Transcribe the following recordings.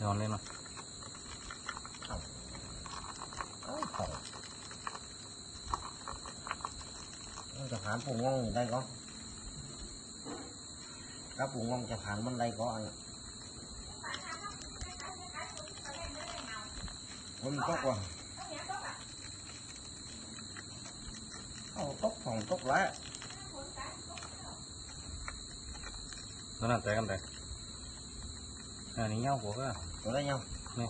giòn lên rồi ờ, chẳng hạn phù ngon ở đây có. Cá phù ngon chẳng hạn bên đây có anh hôm tốt quá tốt phòng tốt lá nó là tệ anh tệ là đánh nhau của cơ có đây nhau. Này.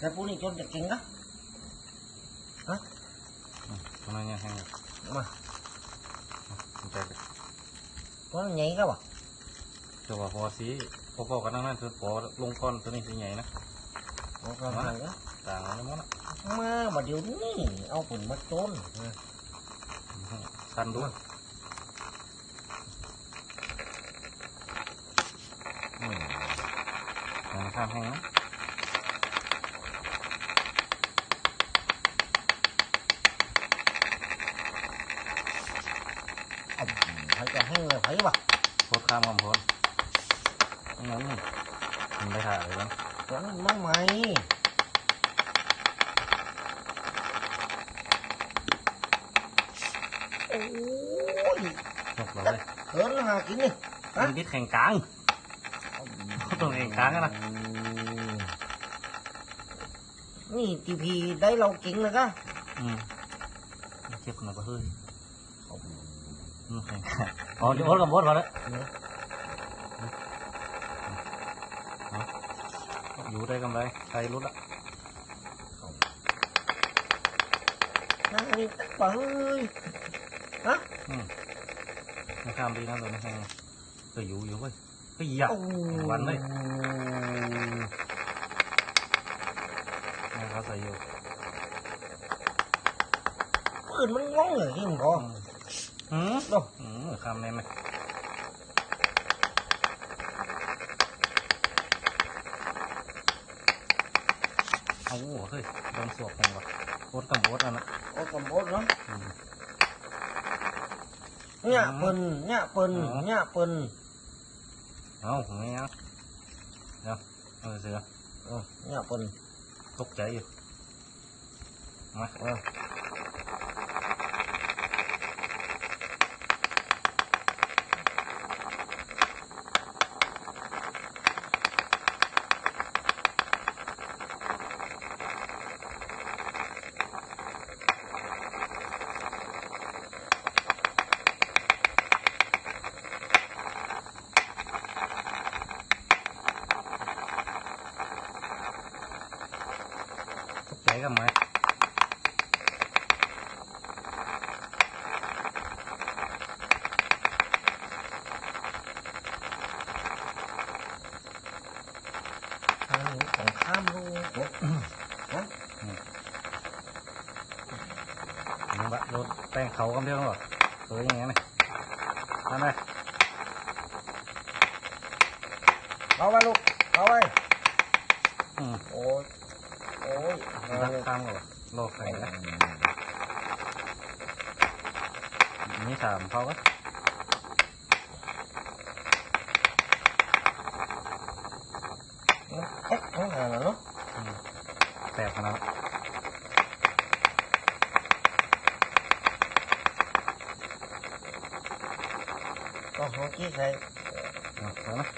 Cái phú này chôn chặt kinh đó hả? Ừ, con này nha hàng đúng mà chặt con nhảy cơ bà cho bà hoa xí. Cô cô cái năng thứ bỏ lông con thứ này thứ nhảy nè. Con con hàng đó tàng nó mất mà mà điều này ông cũng mất trốn ừ, săn luôn. วยอันนี้ข้ามแห้งนะ ông phải cho hay là phải bà โคตรข้ามกำพลงั้นนี่มันได้ถ่ายเลยนะ Chẳng má mày ôi จบเลย lớn nó hà kính đi มันพิษแข่งกลาง ตรงเองค้างนะนี่ทีพีได้เรากิงเลยก็อืมเจ็บหนก็เฮ้ยโอ้ยโอ๊ตกับโอ๊ตมาแล้วอยู่ได้กันไหมใครรู้ละนั่งนี่ปังเลยฮะอืมข้ามไปนะตอเนี้ไปอยู่อยู่เว้ย เหยียบ Bắn đi. ให้เขาใส่อยู่ Ôi nó ngon rồi chứ không có อืม Đâu อืมข้ามแน่ไหมเอาหัวเฮ้ยโดนสวกแข่งว่ะโอ๊ตกับโอ๊ตอะนะ Ôi còn bốt lắm อืม Nhạ Ừ. phần, nhạ phần, Ừ. nhạ phần เอาผมไม่เอาเดี๋ยวเอาเสือ không nghe. Không rồi dừa ừ, nó còn cục chảy vô. Mặt không các bạn luôn tay khấu không biết không rồi tới như thế này. Ăn đây. Bao bao luôn bao ơi ừ. ôi ôi đặt tam rồi lột này đấy. Như thảm không á Hãy subscribe cho kênh Ghiền Mì Gõ Để không bỏ lỡ những video hấp dẫn Ôi รักข้ามกันเหรอโลกใครนะนี่ถามเขาก็ Ếch nó là nó แตกขนาดนั้น Có không chiếc này เอาเอานะ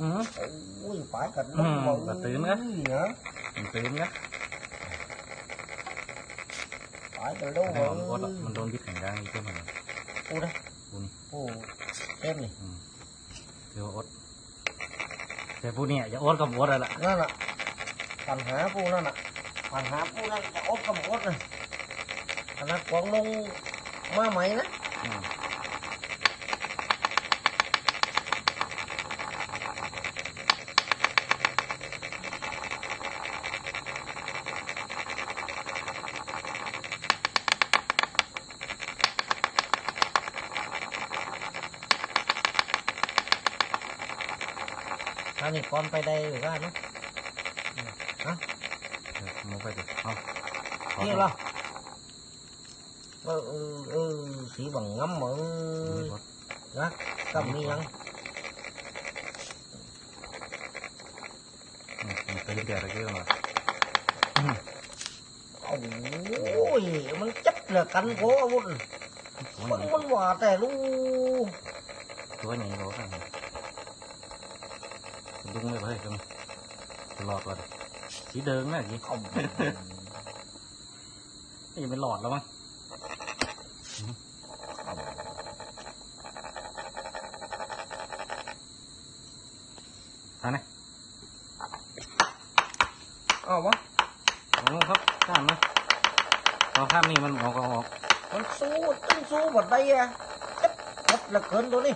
อืม Ôi phải cả Ừ, bà Tuyến á. gì nữa มันตื่นนะ Phải từ đâu มันโดนโอ๊ต rồi มันโดนพิษแข่งกลางอีกตัวหนึ่ง Ô đây กูนี่ Ô Em này เดี๋ยวโอ๊ตแต่ผู้เนี่ยอย่าโอ๊ตกับโอ๊ตอะไรล่ะ Nó nè Phần há phu nó nè Phần há phu nó là ốt cầm ốt này Thành ra còn nung Má mày đó อืม Anh này con tay đây rồi ra nó เดี๋ยวมึงไปดิเอา Kia lo เออเออเออสีบังงำมึงมีรถนะก็มียังอืมมันเ Tao nhìn con tay đây rồi ra nó. Hả? Một cái được không? Kia lo. Ờ, ừ, ừ, ừ sĩ bằng ngắm mở đó cầm mi lắm cái kìa kia mà. Ôi mình chắc là cánh cố ông mình mình hòa tè luôn tôi nhìn nó ดึงเลยเฮ้ยกันจะหลอดก่อนสีเดิงนะจีเอานี่เป็นหลอดแล้วมั้งอันนี้เอาวะเอาลงครับข้ามนะเอาข้ามนี่มันออกเอาออก มันสู้ต้องสู้หมดได้อะจับหมดเหลือเกินตัวนี้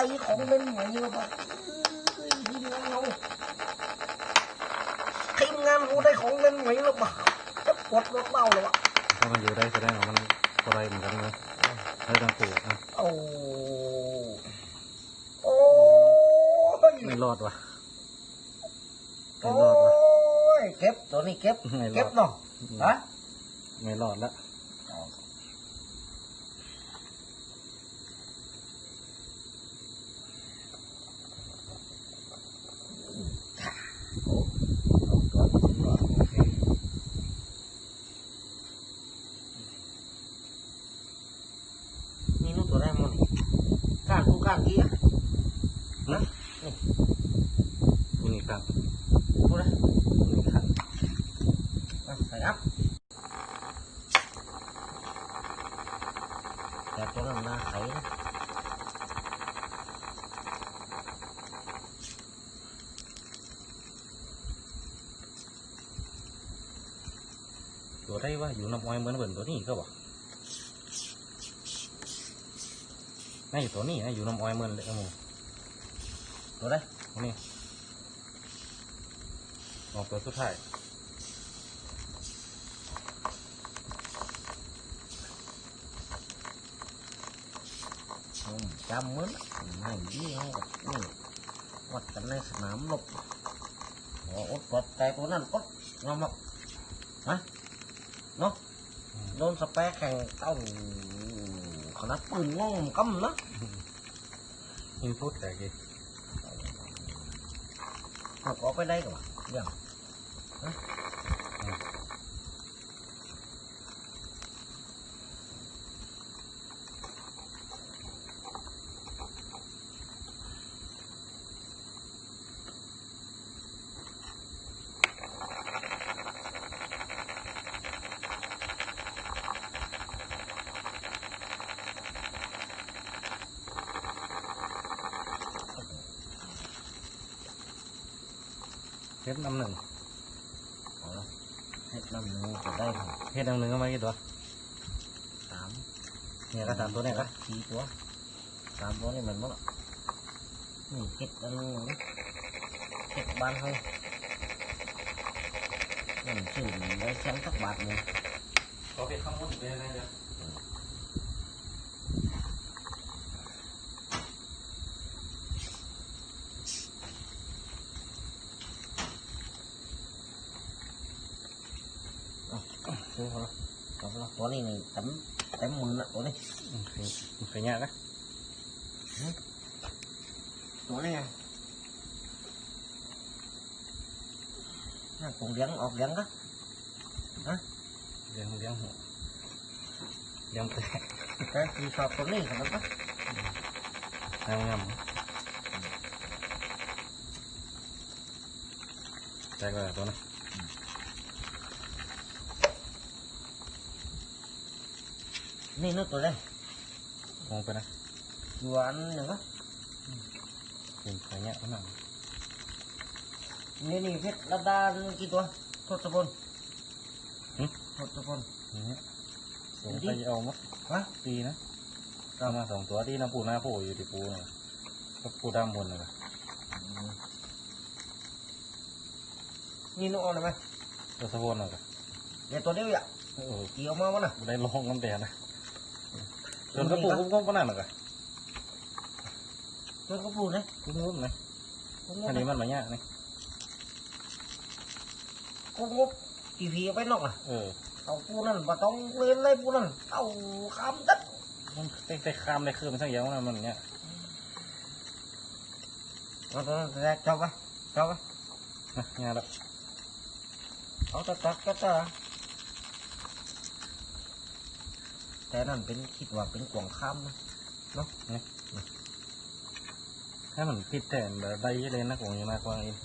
ไตของเล่นใหม่มาปะเอ้ยทีมงานเราทีมงานกูได้ของเล่นใหม่แล้วปะจะปวดรถเบ้าเลยวะถ้ามันอยู่ได้แสดงว่ามันอะไรเหมือนกันเลยเฮ้ยต้องปลูกนะโอ้โอ้ยไม่รอดว่ะไม่โอ้รอดว่ะยเก็บตัวนี้เก็บไม่รเก็อบดเนาะฮะไม่รอดละ นี่นู่นตัวแรกมันก้านกูก้านกี้อะนะ นี่ครับ กูนะ นี่ครับ อะใส่อัพ แต่ตัวนั้นนาไขนะตัวได้ว่าอยู่น้ำอ้อยเหมือนเหมือนตัวนี้ก็บอกนี่ตัวนี้นะอยู่น้ำอ้อยเหมือนเลยครับผมตัวได้ตรงนี่ออกตัวสุดท้าย อืม จำเหมือนไม่ยี่ห้อกับนี่วัดกันในสนามรบโอ้อดกดแต่ตัวนั้นอดงอมหรอกฮะเนาะโดนสเปรย์แข่งเต้าขนาดปืนงงกำนะอินพุตแต่กี่เอาออกไปได้ก่อนเดี๋ยวเฮ็ ดน้ำหนึ่ง เอาละให้น้ำหนูจะได้ครับ เฮ็ดน้ำหนึ่งก็ไม่กี่ตัว สาม เนี่ยก็สามตัวเนี่ยก็ สี่ตัวสามตัวนี่มันมั้งนี่เก็ดอันนึงเก็ดบ้านเขานั่นชื่อไว้แชมป์สักบาทหนึ่ง ขอเป็นข้างบนเป็นอะไรเดี๋ยว ซื้อ ตัวนี้นี่เต็มเต็มมือละตัวนี้ มันเคยมันเคยยากนะ ตัวนี้ไงน่าคงเลี้ยงออกเลี้ยงก็ เลี้ยงเลี้ยงหัวเลี้ยงแต่ แต่คือชอบตัวนี้ขนาดนั้น งามงามแจกเลยตัวนะ นี่นู่นตัวนี้มองไปนะอยู่อันหนึ่งก็เป็นเคยยากขนาดนี่นี่เพชรระดานกี่ตัวทศพลทศพลนี้สงไปเอามั้ฮะตีนะก็มาสองตัวที่น้ำปูหน้าโผล่อยู่ที่ปูเนี่ยก็ปูด้ามบนเลยนี่นู่นเอาหน่อยไหมตัวสะโพนเลยเดี๋ยวตัวเดียวอะเออกี่ออกมาวะน่ะได้ลองน้ำแดงนะ จนกระปูกุ้งกุ้งก็นั่นหรอกอะตัวก็พูดนะกุ้งกุ้งนะกุ้งอันนี้มันมายากนี่กุ้งกี่ผีเอาไปนอกอะเออเอาปูนั่นบ่ต้องเล่นเลยปูนั่นเอาคำตัดมันไปไปคามในเครื่องมันทั้งอย่างมันมันเนี้ยเอาตัวแรกจับไปจับไปนะงานละเอาตัดตัดตัดตัด แต่นั่นเป็นคิดว่าเป็นกวางคำนะให้มันติดแต่แบบใบเลยนะของยู่มากกว่าอีก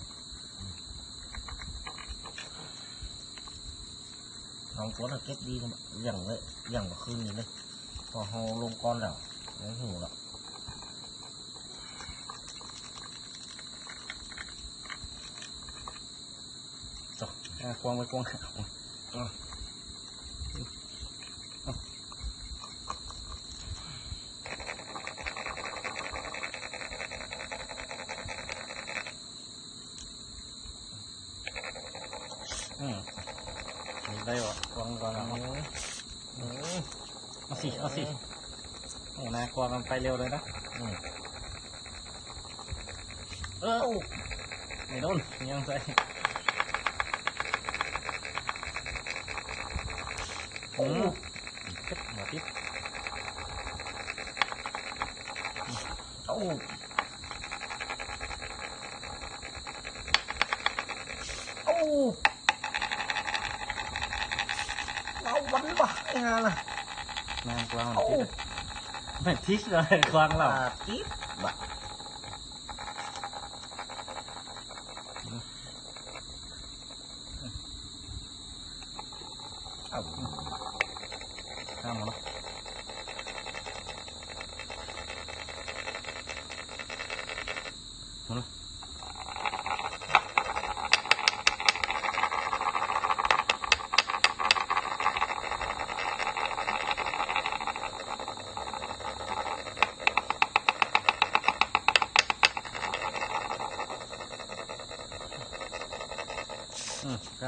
สองตัวน่ะเก็บดีนะอย่างเลยอย่างบ่คืนนี้เลยพอเฮาลงก้อนแล้วโอ้โหแล้วจบอะควงไปควง เอาสิเอาสิโอ้นะควงกันไปเร็วเลยนะ อืม เออไม่โดนยังใส่ โอ้ อืมเจ็บหัวติด โอ้ งานควงมันโอ้ติดไม่ทิชเลยควงเราตาติ๊บบ่เ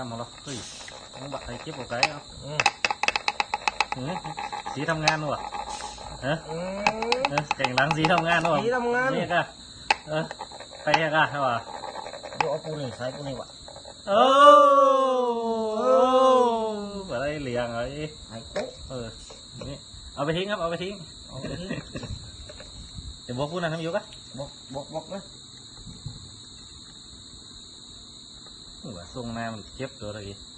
mà lần ui ông bật này tiếp một cái không ừ. Ừ. tí thăm ngan luôn à hả? Ừ. cảnh láng gì thăm ngan luôn tí thăm ngan nè cả. Ờ tay cả hả bà? Bộ cô này sai cô này bạn ô! Ở đây liền rồi. Ừ. Ở bên thiên á ở bên thiên ở bên thiên bố cô này không vô á? Bố bố bố đó. và xuống nam chép rồi đó kìa.